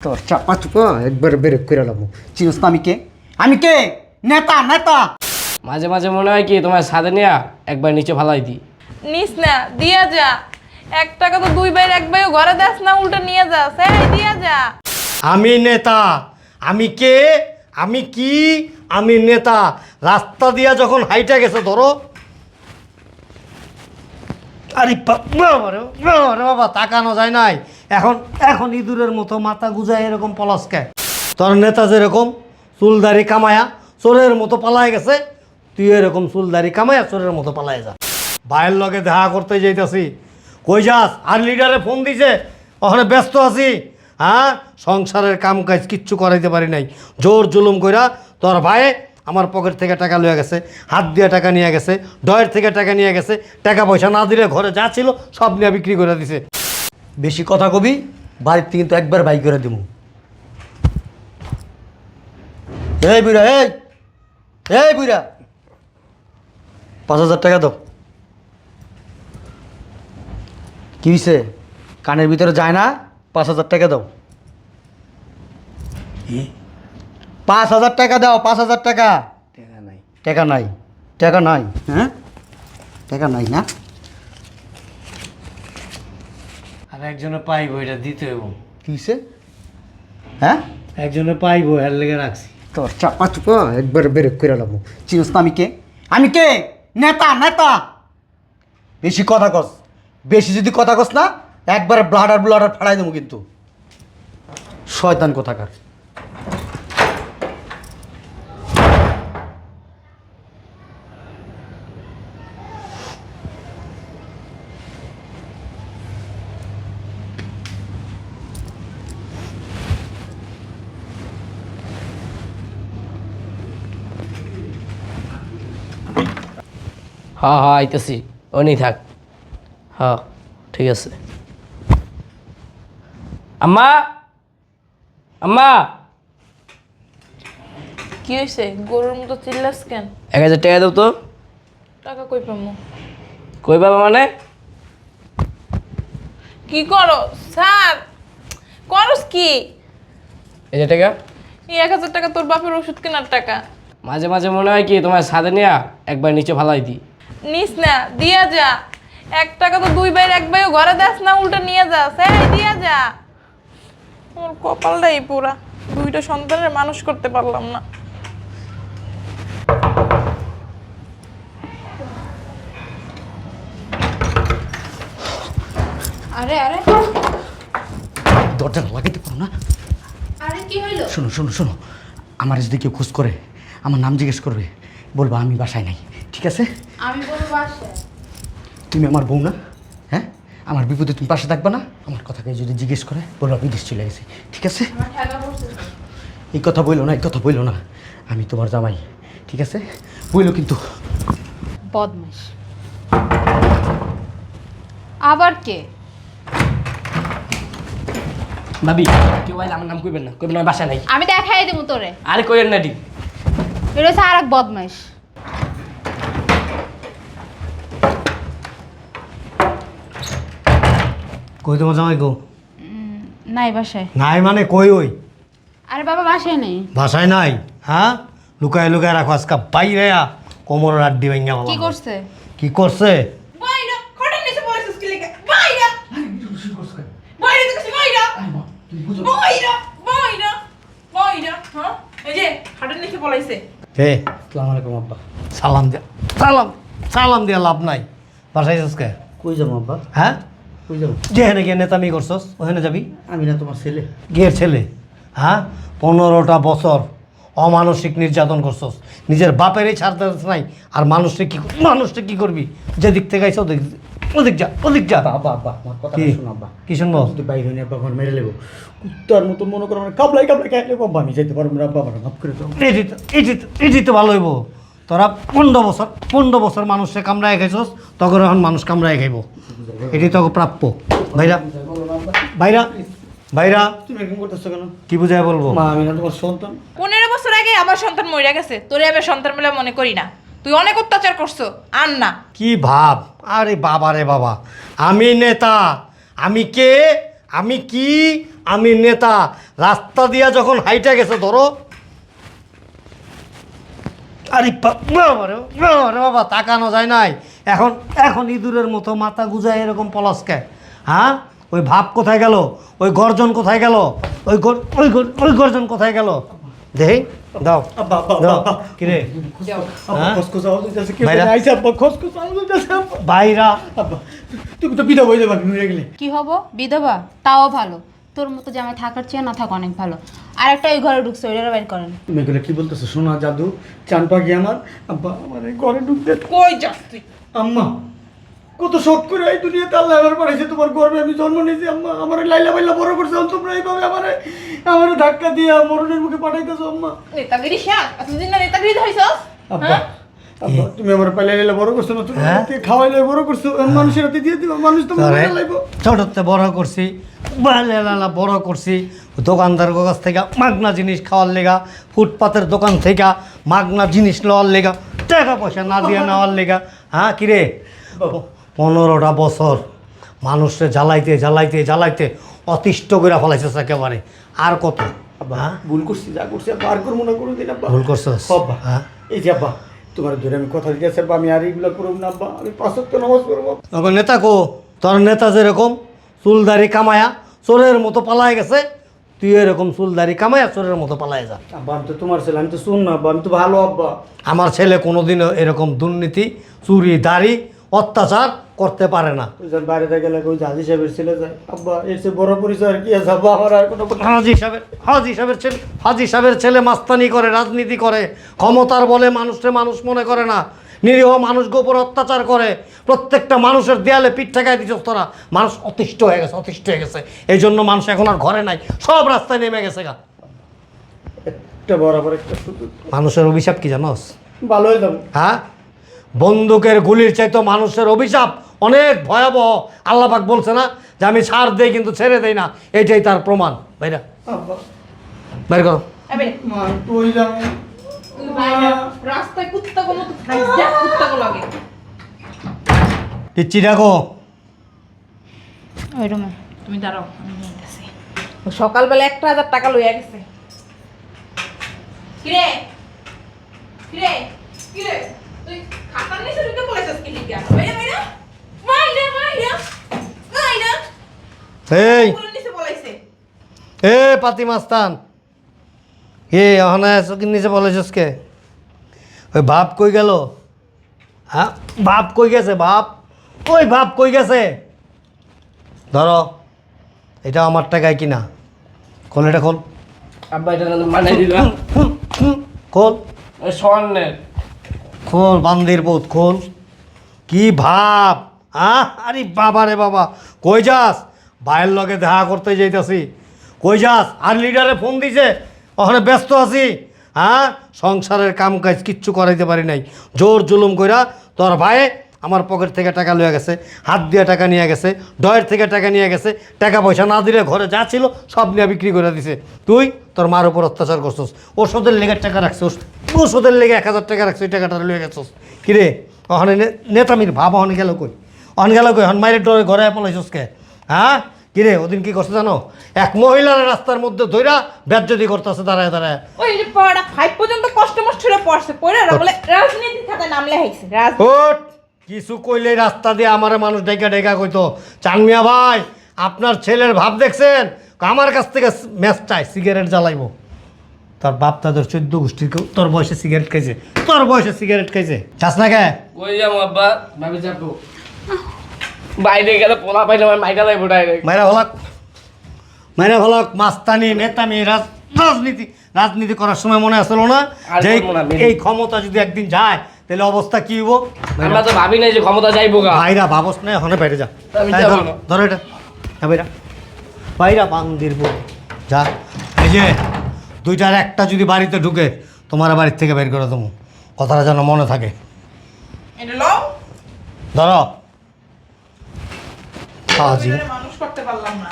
তোর চাপা চুপা একবার বেরেক করে লাম চিনস আমি কে? আমি কে? নেতা নেতা! মাঝে মাঝে মনে হয় কি তোমার সাথে নিয়ে একবার নিচে ফালাই দিই নিস না দিয়া যা। এক টাকা তো দুই বাইর এক বাইও ঘরে দেস না উল্টো নিয়ে যাস এই দিয়া যা। আমি নেতা আমি কে? আমি কি? আমি নেতা। রাস্তা দিয়া যখন হাইটা গেছে ধরো। আরে বাবা রে, বাবা রে বাবা তাকানো যায় নাই। এখন এখন ইঁদুরের মতো মাথা গুজায় এরকম পলাশকে তোর নেতা যেরকম চুলদারি কামায়া চোরের মতো পালায় গেছে তুই এরকম চুলদারি কামায়া চোরের মতো পালায় যা। ভাইয়ের লগে দেখা করতে যাইতাছি। কই যাস? আর লিডারে ফোন দিছে, ওখানে ব্যস্ত আছি। হ্যাঁ? সংসারের কাম কাজ কিচ্ছু করাইতে পারি নাই। জোর জুলুম কইরা তোর ভাইয়ে আমার পকেট থেকে টাকা লইয়া গেছে, হাত দিয়ে টাকা নিয়ে গেছে, ডয়ের থেকে টাকা নিয়ে গেছে, টাকা পয়সা না দিলে ঘরে যা ছিল সব নিয়ে বিক্রি করে দিছে। বেশি কথা কবি বাড়িতে কিন্তু একবার বাই করে দিব এই বুড়া এই এই বুড়া পাঁচ হাজার টাকা দাও। কি হয়েছে কানের ভিতরে যায় না পাঁচ হাজার টাকা দাও। পাঁচ হাজার টাকা দাও পাঁচ হাজার টাকা। টাকা নাই। টাকা নাই টাকা নাই। হ্যাঁ? টাকা নাই না? আর একজনে পাইবো এটা দিতে হইব। কিসে? হ্যাঁ? একজনে পাইবো এর লেগে রাখছি। তোর চাপা চুপা একবার বেরেক করে লাগবো চিনস না আমি কে? আমি কে? নেতা নেতা! বেশি কথা কস। বেশি যদি কথা কস না একবার ব্লাডার ব্লাডার ফাড়াই দেবো কিন্তু। শয়তান কোথাকার? হ হ আইতেছি। ওনি থাক। হ ঠিক আছে। আম্মা! আম্মা! কি হয়েছে গরুর মতো চিল্লাস কেন? এক হাজার টাকা দাও তো। টাকা কই পামু কই বাবা মানে? কি করো? স্যার! করস কি? এই যে টাকা? এই এক হাজার টাকা তোর বাপের ওষুধ কেনার টাকা। মাঝে মাঝে মনে হয় কি তোমার সাথে নিয়ে একবার নিচে ফালাই দিই। নিস না দিয়া যা। এক টাকা তো দুই বাইর এক বাইও ঘরে দেস না উল্টো নিয়ে যাস এই দিয়া যা। আমার কপালটাই পুরা দুইটা সন্তানের মানুষ করতে পারলাম না। আরে আরে। দরজাটা লাগাইতে পারো না? আরে কি হইল? শোনো শোনো শোনো। আমার যদি কেউ খোঁজ করে আমার নাম জিজ্ঞেস করবে বলব আমি বাসায় নাই। ঠিক আছে? আমি বলব তুমি আমার বউ না? হ্যাঁ? আমার বিপদে তুমি পাশে থাকবে না? আমার কথাকে যদি জিজ্ঞেস করে বলব বিদেশ চলে গেছি। ঠিক আছে? এই কথা বলল না এই কথা বলল না। আমি তোমার জামাই। ঠিক আছে? বলল কিন্তু। বদমাস আবার কে? ভাবি কেউ আইলে আমার নাম কইবেন না। কইবেন না বাসা নাই। আমি দেখাই দেবো তোরে। আরে কইেন না ঠিক এটা। হচ্ছে আর এক বদমাস কই তোমার জামাই গো? নাই বাসায়। নাই মানে কই ওই? আরে বাবা বাসায় নেই। ভাষায় নাই? হ্যাঁ? লুকায় লুকায় রাখো আজকা বাইরে আ কোমরের আড্ডি কি করছে? কি করছে? কি লেগে? বাইরা। বাইরা দেখছিস বাইরা বাইরা বাইরা বাইরা হ্যাঁ? সালাম আলাইকুম আব্বা। সালাম দিয়া সালাম সালাম দিয়া লাভ নাই। বাসায় আজকে কই যাব আব্বা? হ্যাঁ? যেখানে গিয়ে নেতামি করছস ওখানে যাবি? আমি না তোমার ছেলে। গিয়ে ছেলে হ্যাঁ পনেরোটা বছর অমানসিক নির্যাতন করছস। নিজের বাপেরই ছাড়তে নাই আর মানুষকে কি মানুষকে কি করবি? যে দিক থেকে আইসা ওদিক ওদিক যা ওদিক যা। আব্বা আব্বা আমার কথা কি? শোনো আব্বা। কি শুনব? যদি বাইরে হয়ে আব্বা আমার মেরে লেবো। কুত্তার মতো মনে করো মানে কাবলাই কাবলাই খাই লেবো। আব্বা আমি যাইতে পারব না আব্বা আমার মাফ করে দাও। এটি তো- এটি তো- এটি তো ভালো হইব। তোরা পনেরো বছর পনেরো বছর মানুষে কামড়ায় খাইছস তখন এখন মানুষ কামড়ায় খাইব। এটি তো প্রাপ্য। ভাইরা ভাইরা ভাইরা তুমি এরকম করতেছো কেন কি বুঝায় বলব? মা আমি না তোমার সন্তান। পনেরো বছর আগে আমার সন্তান মরে গেছে তোরে আমি সন্তান বলে মনে করি না। তুই অনেক অত্যাচার করছ আর না। কি ভাব? আরে বাবা রে বাবা আমি নেতা আমি কে? আমি কি? আমি নেতা। রাস্তা দিয়া যখন হাইটা গেছে ধরো আরে বা- বাবা রে, বাবা তাকানো যায় নাই। এখন এখন ইঁদুরের মতো মাথা গুজায় এরকম পলাশকে হ্যাঁ? ওই ভাব কোথায় গেল? ওই গর্জন কোথায় গেল? ওই গর- ওই ওই গর্জন কোথায় গেল? দেহি দাও। কিরে হ্যাঁ? ভাইরা? বাইরা? তুমি তো বিধা হয়ে যাবে গেলে। কি হব? বিধবা? তাও ভালো। তোর মতো জামাই থাকার চেয়ে না থাকা অনেক ভালো। আর একটা ওই ঘরে ঢুকছে ওইটার বাইর করেন। তুমি এগুলো কি বলতেছো? সোনা জাদু চান পাখি আমার। আব্বা আমার এই ঘরে ঢুকতে কই যাস তুই? আম্মা কত শখ করে এই দুনিয়াতে আল্লাহ আমার পাঠাইছে তোমার গর্বে আমি জন্ম নিয়েছি আম্মা। আমার লাইলা বাইলা বড় করছে তোমরা এইভাবে আমার আমার ধাক্কা দিয়ে মরণের মুখে পাঠাইতেছো আম্মা। নেতাগিরি শেষ? এতদিন না নেতাগিরি ধরছস? আব্বা আব্বা তুমি আমার পাইলা লাইলা বড় করছ না তুমি হ্যাঁ? খাওয়াইলে বড় করছ এখন মানুষের হাতে দিয়ে দিবা মানুষ তো মরে লাইবো ছোটতে বড় করছি লালা বড় করছি দোকানদার কাছ থেকে মাগনা জিনিস খাওয়ার লেগা ফুটপাতের দোকান থেকে মাগনা জিনিস নেওয়ার লেগা টাকা পয়সা না দিয়ে নেওয়ার লেগা হ্যাঁ কিরে পনেরোটা বছর মানুষকে জ্বালাইতে জ্বালাইতে জ্বালাইতে অতিষ্ঠ করে ফেলাইছে একেবারে। আর কত? হ্যাঁ? ভুল করছি যা করছি আর করব না কোনো দিন ভুল আব্বা। হ্যাঁ? এই যে আব্বা তোমার ধরে আমি কথা দিতে আসব আমি আর এইগুলো করব না বা আমি পাঁচ ওয়াক্ত নামাজ করব তখন নেতা কো তোর নেতা যেরকম চুলদারি কামায়া চোরের মতো পালায় গেছে তুই এরকম চুলদারি কামায়া চোরের মতো পালায় যা। আব্বা আমি তো তোমার ছেলে আমি তো শুন না আব্বা আমি তো ভালো আব্বা। আমার ছেলে কোনোদিনও এরকম দুর্নীতি চুরি দাড়ি অত্যাচার করতে পারে না। বাইরে থেকে গেলে ওই হাজি সাহেবের ছেলে যায়। আব্বা এর চেয়ে বড় পরিচয় আর কি আছে? আব্বা আমার আর কোনো হাজি সাহেবের হাজি সাহেবের ছেলে হাজি সাহেবের ছেলে মাস্তানি করে রাজনীতি করে ক্ষমতার বলে মানুষকে মানুষ মনে করে না। নিরীহ মানুষ গোপর অত্যাচার করে প্রত্যেকটা মানুষের দেয়ালে পিঠ ঠেকায় দিচ্ছ তোরা। মানুষ অতিষ্ঠ হয়ে গেছে অতিষ্ঠ হয়ে গেছে। এই জন্য মানুষ এখন আর ঘরে নাই সব রাস্তায় নেমে গেছে গা। একটা বরাবর একটা মানুষের অভিশাপ কি জানোস? ভালো হয়ে যাব হ্যাঁ? বন্দুকের গুলির চাইতো মানুষের অভিশাপ অনেক ভয়াবহ আল্লাপাক বলছে না যে আমি ছাড় দেই কিন্তু ছেড়ে দেই না এটাই তার প্রমাণ। ভাইরা বের করো। পিচ্ছি ডাকো ওই রুমে। তুমি দাঁড়াও আমি সকালবেলা একটা হাজার টাকা লইয়া গেছে। কিরে? কিরে? কিরে? তুই খাতার নিচে ঢুকে পড়েছিস কি লিখা বাইরে বাইরে বাইরে বাইরে বাইরে এই। এ পাতি মাস্তান। এ অহনা চকির নিচে বলেছিস কে ওই বাপ কই গেল? হ্যাঁ বাপ কই গেছে বাপ? ওই বাপ কই গেছে? ধরো এটা আমার টাকায় কিনা। খোল এটা খোল। আব্বা এটা মানে দিলাম খোল। স্বর্ণের। খোল বান্দির পুত খোল। কি ভাব? আহ, আরে বাবা রে বাবা। কই যাস? ভাইয়ের লগে দেখা করতে যাইতাছি। কই যাস? আর লিডারে ফোন দিছে, ওখানে ব্যস্ত আছি। হ্যাঁ সংসারের কাম কাজ কিচ্ছু করাইতে পারি নাই। জোর জুলুম কইরা তোর ভাই আমার পকেট থেকে টাকা লইয়া গেছে, হাত দিয়ে টাকা নিয়ে গেছে, ডয়ের থেকে টাকা নিয়ে গেছে, টাকা পয়সা না দিলে ঘরে যা ছিল সব নিয়ে বিক্রি করে দিছে। তুই তোর মার উপর অত্যাচার করছস, ওষুধের লেগে টাকা রাখছস, ওষুধের লেগে এক হাজার টাকা রাখছিস ওই টাকাটা লইয়া গেছস। কিরে? ওখানে নেতামির ভাব ওখানে গেল কই? ওখানে গেল কই? হন মাইরের ডরে ঘরে পলাইছস কে? হ্যাঁ কিরে ওদিন কি করছে জানো? এক মহিলার রাস্তার মধ্যে ধইরা বেজ্জতি করতেছে দাঁড়ায় দাঁড়ায়। ওই যে পড়া ফাইভ পর্যন্ত কষ্ট মষ্ট করে পড়ছে পড়ে বলে রাজনীতি খাতায় নাম লেখাইছে রাজ ওট কিছু কইলে রাস্তা দিয়ে আমার মানুষ ডেকা ডেকা কইতো চানমিয়া ভাই আপনার ছেলের ভাব দেখছেন? আমার কাছ থেকে ম্যাচ চাই সিগারেট জ্বালাইবো। তোর বাপ তাদের চোদ্দ গোষ্ঠীর কেউ তোর বয়সে সিগারেট খাইছে তোর বয়সে সিগারেট খাইছে। চাস না কে? কই যাব আব্বা? ভাবি যাব। বাইরে গেলে পোলা পাইলে আমার মাইকা লাগবো ডাইরেক্ট মাইরা হলাক মাইরা হলাক মাস্তানি নেতামি রাজ- রাজনীতি। রাজনীতি করার সময় মনে আসলো না যে। এই ক্ষমতা যদি একদিন যায় তাহলে অবস্থা কি হইব? আমরা তো ভাবি নাই যে ক্ষমতা যাইবো গা। ভাইরা ভাবস না ওখানে বাইরে যা। ধর, এটা। হ্যাঁ বাইরা। বাইরা বান্দির বউ। যা। এই যে দুইটার একটা যদি বাড়িতে ঢুকে তোমার বাড়ির থেকে বের করে দেবো। কথাটা যেন মনে থাকে। ধরো। হাজি মানুষ করতে পারলাম না।